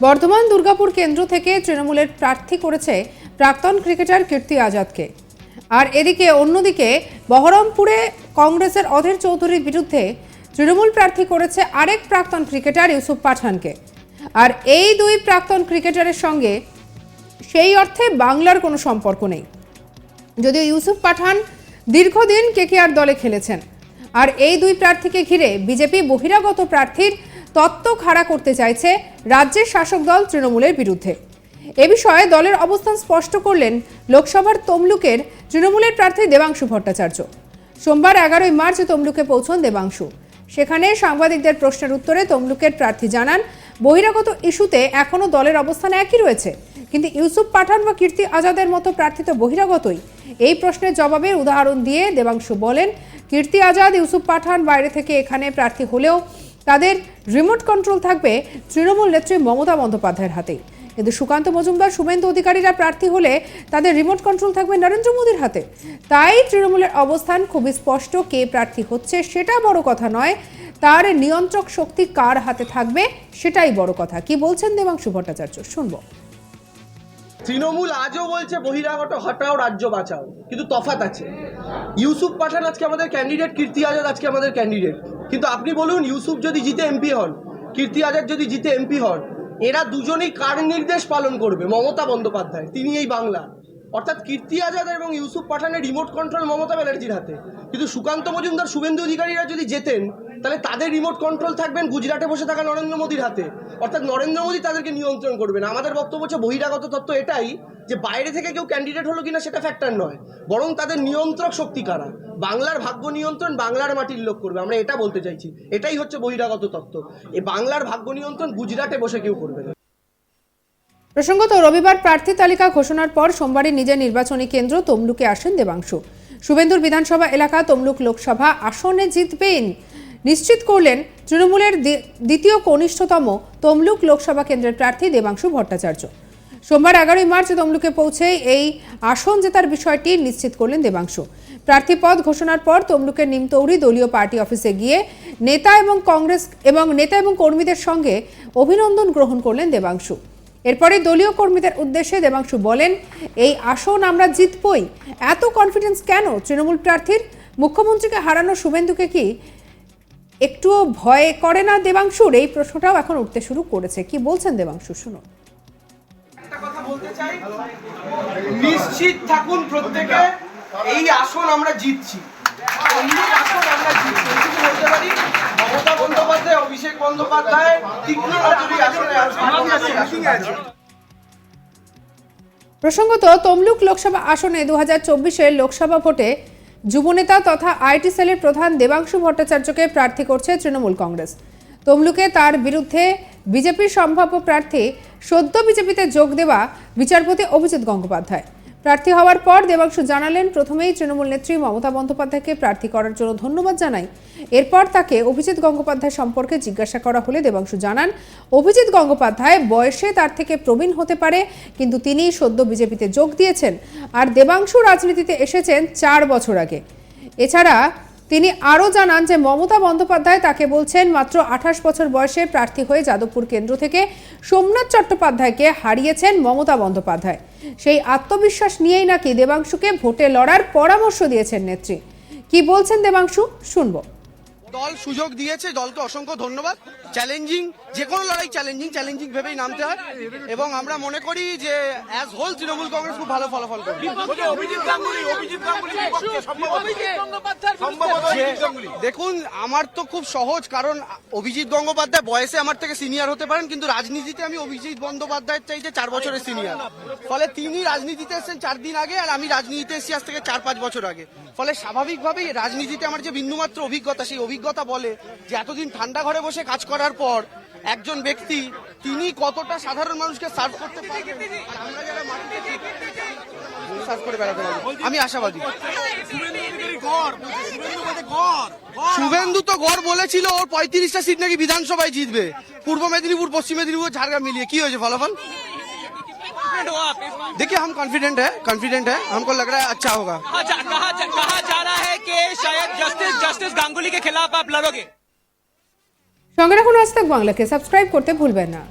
বর্ধমান দুর্গাপুর কেন্দ্র থেকে তৃণমূলের প্রার্থী করেছে প্রাক্তন ক্রিকেটার কীর্তি আজাদকে। আর এদিকে অন্যদিকে বহরমপুরে কংগ্রেসের অধীর চৌধুরীর বিরুদ্ধে তৃণমূল প্রার্থী করেছে আরেক প্রাক্তন ক্রিকেটার ইউসুফ পাঠানকে। আর এই দুই প্রাক্তন ক্রিকেটারের সঙ্গে সেই অর্থে বাংলার কোনো সম্পর্ক নেই। যদিও ইউসুফ পাঠান দীর্ঘদিন কেকেআর দলে খেলেছেন। আর এই দুই প্রার্থীকে ঘিরে বিজেপি বহিরাগত প্রার্থীর তত্ত্ব খাড়া করতে চাইছে রাজ্যের শাসক দল তৃণমূলের বিরুদ্ধে। এ বিষয়ে দলের অবস্থান স্পষ্ট করলেন লোকসভার তমলুকের তৃণমূলের প্রার্থী দেবাংশু ভট্টাচার্য। সোমবার এগারোই মার্চ তমলুকে পৌঁছন দেবাংশু। সেখানে সাংবাদিকদের প্রশ্নের উত্তরে তমলুকের প্রার্থী জানান, বহিরাগত ইস্যুতে এখনও দলের অবস্থান একই রয়েছে, কিন্তু ইউসুফ পাঠান বা কীর্তি আজাদের মতো প্রার্থী তো বহিরাগতই এই প্রশ্নের জবাবে উদাহরণ দিয়ে দেবাংশু বলেন, কীর্তি আজাদ, ইউসুফ পাঠান বাইরে থেকে এখানে প্রার্থী হলেও তাদের রিমোট কন্ট্রোল থাকবে তৃণমূল নেত্রী মমতা বন্দ্যোপাধ্যায়ের হাতেই। কিন্তু সুকান্ত মজুমদার, শুভেন্দু অধিকারীরা প্রার্থী হলে তাদের রিমোট কন্ট্রোল থাকবে নরেন্দ্র মোদীর হাতে। তাই তৃণমূলের অবস্থান খুবই স্পষ্ট, কে প্রার্থী হচ্ছে সেটা বড় কথা নয়। তার নিয়ন্ত্রক শক্তি কার হাতে থাকবে সেটাই বড় কথা। কি বলছেন দেবাংশু ভট্টাচার্য? শুনব। তৃণমূল আজও বলছে বহিরাগত হটাও, রাজ্য বাঁচাও। কিন্তু তফাত আছে। ইউসুফ পাঠান আজকে আমাদের ক্যান্ডিডেট কীর্তি আজাদ আজকে আমাদের ক্যান্ডিডেট কিন্তু আপনি বলুন, ইউসুফ যদি জিতে এমপি হন, কীর্তি আজাদ যদি জিতে এমপি হন, এরা দুজনেই কার নির্দেশ পালন করবে? মমতা বন্দ্যোপাধ্যায়, তিনি এই বাংলা। অর্থাৎ কীর্তি আজাদ এবং ইউসুফ পাঠানের রিমোট কন্ট্রোল মমতা ব্যানার্জির হাতে। কিন্তু সুকান্ত মজুমদার, শুভেন্দু অধিকারীরা যদি যেতেন তাহলে তাদের রিমোট কন্ট্রোল থাকবেন গুজরাটে বসে থাকা নরেন্দ্র মোদীর হাতে। অর্থাৎ নরেন্দ্র মোদী তাদেরকে নিয়ন্ত্রণ করবেন। আমাদের বক্তব্য হচ্ছে বহিরাগত তত্ত্ব এটাই যে বাইরে থেকে কেউ ক্যান্ডিডেট হলো কিনা সেটা ফ্যাক্টর নয়। বরং তাদের নিয়ন্ত্রক শক্তি কারা? বাংলার ভাগ্য নিয়ন্ত্রণ বাংলার মাটির লোক করবে। আমরা এটা বলতে চাইছি। এটাই হচ্ছে বহিরাগত তত্ত্ব। এই বাংলার ভাগ্য নিয়ন্ত্রণ গুজরাটে বসে কেউ করবে না। প্রসঙ্গত, রবিবার প্রার্থী তালিকা ঘোষণার পর সোমবারই নিজের নির্বাচনী কেন্দ্র তমলুকে আসেন দেবাংশু। শুভেন্দুর বিধানসভা এলাকা তমলুক লোকসভা আসনে জিতবেন নিশ্চিত করলেন, তৃণমূলের দ্বিতীয় কনিষ্ঠতম তমলুক লোকসভা কেন্দ্রের প্রার্থী দেবাংশু ভট্টাচার্য। সোমবার এগারোই মার্চ তমলুকে পৌঁছে এই আসন জেতার বিষয়টি নিশ্চিত করলেন দেবাংশু। প্রার্থী পদ ঘোষণার পর তমলুকের নিমতৌরি দলীয় পার্টি অফিসে গিয়ে নেতা এবং কংগ্রেস এবং নেতা এবং কর্মীদের সঙ্গে অভিনন্দন গ্রহণ করলেন দেবাংশু। এরপরে দলীয় কর্মীদের উদ্দেশ্যে দেবাংশু বলেন, এই আসন আমরা জিতবই। এত কনফিডেন্স কেন? তৃণমূল প্রার্থীর মুখ্যমন্ত্রীকে হারানো শুভেন্দুকে কি একটুও ভয় করে না দেবাংশুর? এই প্রশ্নটাও এখন উঠতে শুরু করেছে। কি বলছেন দেবাংশু? শুনুন। বলতে চাই, নিশ্চিত থাকুন প্রত্যেকে, এই আসন আমরা জিতছি। প্রসঙ্গত, তমলুক লোকসভা আসনে দু হাজার লোকসভা ভোটে যুবনেতা তথা আইটি সেলের প্রধান দেবাংশু ভট্টাচার্যকে প্রার্থী করছে তৃণমূল কংগ্রেস। তমলুকে তার বিরুদ্ধে বিজেপির সম্ভাব্য প্রার্থী সদ্য বিজেপিতে যোগ দেওয়া বিচারপতি অভিজিৎ গঙ্গোপাধ্যায়। প্রার্থী হওয়ার পর দেবাংশু জানালেন, প্রথমেই তৃণমূল নেত্রী মমতা বন্দ্যোপাধ্যায়কে প্রার্থী করার জন্য ধন্যবাদ জানাই। এরপর তাকে অভিজিৎ গঙ্গোপাধ্যায় সম্পর্কে জিজ্ঞাসা করা হলে দেবাংশু জানান, অভিজিৎ গঙ্গোপাধ্যায় বয়সে তার থেকে প্রবীণ হতে পারে, কিন্তু তিনি সদ্য বিজেপিতে যোগ দিয়েছেন। আর দেবাংশু রাজনীতিতে এসেছেন চার বছর আগে। এছাড়া তিনি আরও জানান যে মমতা বন্দ্যোপাধ্যায় তাকে বলছেন, মাত্র আঠাশ বছর বয়সে প্রার্থী হয়ে যাদবপুর কেন্দ্র থেকে সোমনাথ চট্টোপাধ্যায়কে হারিয়েছেন মমতা বন্দ্যোপাধ্যায়। সেই আত্মবিশ্বাস নিয়েই নাকি দেবাংশুকে ভোটে লড়ার পরামর্শ দিয়েছেন নেত্রী। কি বলছেন দেবাংশু? শুনব। দল সুযোগ দিয়েছে, দলকে অসংখ্য ধন্যবাদ। চ্যালেঞ্জিং যে কোনো লড়াই চ্যালেঞ্জিং চ্যালেঞ্জিং ভেবেই নামতে হয়। এবং আমরা মনে করি যে অ্যাজ হোল তৃণমূল কংগ্রেস খুব ভালো ফলাফল করবে। অভিজিৎ গাঙ্গুলি অভিজিৎ গাঙ্গুলি বিপক্ষে সম্ভবত। যে- দেখুন আমার তো খুব সহজ কারণ অভিজিৎ গঙ্গোপাধ্যায় বয়সে আমার থেকে সিনিয়র হতে পারেন কিন্তু রাজনীতিতে আমি অভিজিৎ বন্দ্যোপাধ্যায়ের চাইতে চার বছরের সিনিয়র ফলে তিনি রাজনীতিতে এসেছেন চার দিন আগে আর আমি রাজনীতিতে এসেছি আজ থেকে চার পাঁচ বছর আগে। ফলে স্বাভাবিকভাবেই রাজনীতিতে আমার যে বিন্দুমাত্র অভিজ্ঞতা সেই অভিজ্ঞতা বলে যে এতদিন ঠান্ডা ঘরে বসে কাজ করার পর একজন ব্যক্তি তিনি কতটা সাধারণ মানুষকে সার্ভ করতে পারবেন আর আমরা যারা মাটিতে সার্ভ করে বেড়াতে পারবো আমি আশাবাদী শুভেন্দু তো গড় বলেছিল ওর পঁয়ত্রিশটা সিট নাকি বিধানসভায় জিতবে পূর্ব মেদিনীপুর পশ্চিম মেদিনীপুর ঝাড়গ্রাম মিলিয়ে কি হয়েছে ফলাফল देखिए हम कॉन्फिडेंट है कॉन्फिडेंट है हमको लग रहा है अच्छा होगा कहा जा, कहा, जा, कहा जा रहा है कि शायद जस्टिस जस्टिस गांगुली के खिलाफ आप लड़ोगे সঙ্গে রাখুন আজ বাংলাকে। সাবস্ক্রাইব করতে ভুলবেন না।